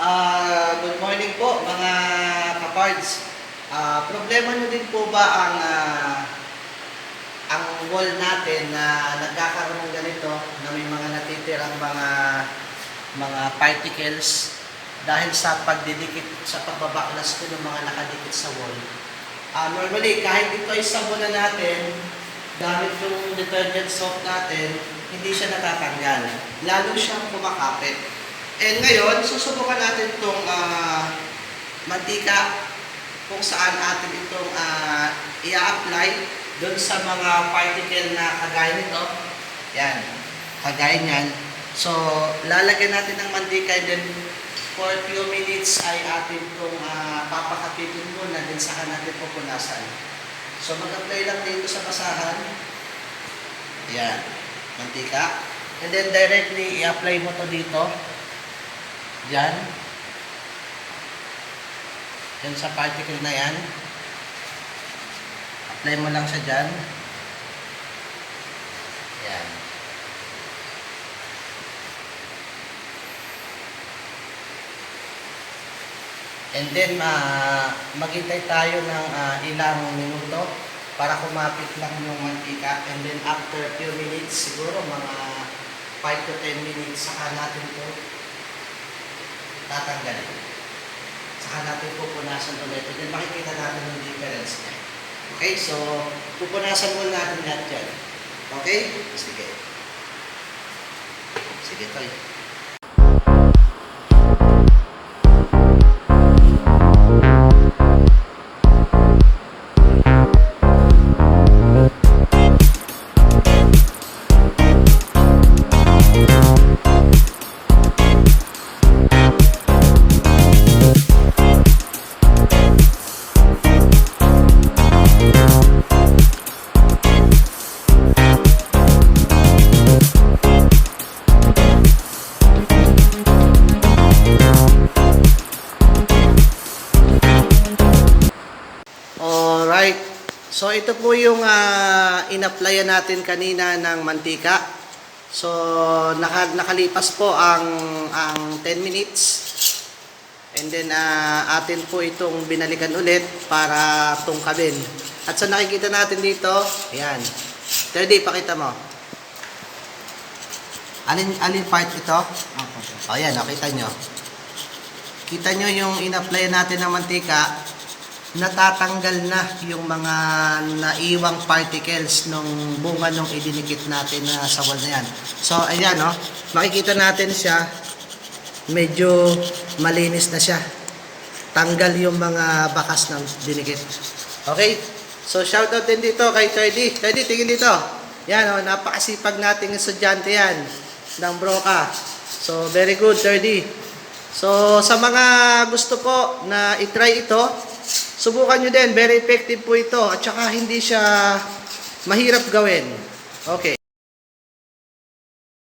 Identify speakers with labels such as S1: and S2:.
S1: Ah, good morning po mga kapards. Ah, problema nyo din po ba ang ah, ang wall natin na nagkakaroon ng ganito na may mga natitirang mga mga particles dahil sa pagdidikit sa pagbabaklas ko ng mga nakadikit sa wall. Ah, normally, kahit ito ay sabon na natin, gamit yung detergent soap natin, hindi siya natatanggal. Lalo siyang kumakapit. And ngayon, susubukan natin itong ah, mantika kung saan atin itong ah, i-apply doon sa mga particle na kagaya nito. Yan, kagaya niyan. So, lalagyan natin ng mantika and then for few minutes ay atin itong uh, papakapitin muna din saka natin pupunasan. So, mag-apply lang dito sa basahan. Yan, mantika. And then directly i-apply mo to dito. Yan. Yan sa particle na yan. Apply mo lang siya dyan. Yan. And then, uh, maghintay tayo ng ah, ilang minuto para kumapit lang yung mantika. And then, after few minutes, siguro mga 5 to 10 minutes, saka natin ito tatanggalin. Saka natin pupunasan ulit. And then, makikita natin yung difference niya. Okay, so, pupunasan muna natin lahat yan. Okay? Sige. Sige, Toy. So ito po yung uh, in-applyan natin kanina ng mantika. So naka, nakalipas po ang ang 10 minutes. And then ah, atin po itong binalikan ulit para tungkabin. At sa nakikita natin dito, ayan. Teddy, pakita mo. Alin alin part ito? O yan, nakita nyo. Kita nyo yung in-apply natin ng mantika, natatanggal na yung mga naiwang particles nung bunga nung idinikit natin na sa wall na yan. So, ayan, no? Makikita natin siya, medyo malinis na siya. Tanggal yung mga bakas ng dinikit. Okay? So, shoutout din dito kay Teddy. Teddy, tingin dito. Yan, oh, napakasipag nating estudyante yan ng Broca. So, very good, Teddy. So, sa mga gusto po na itry ito, subukan nyo din. Very effective po ito. At saka hindi siya mahirap gawin. Okay.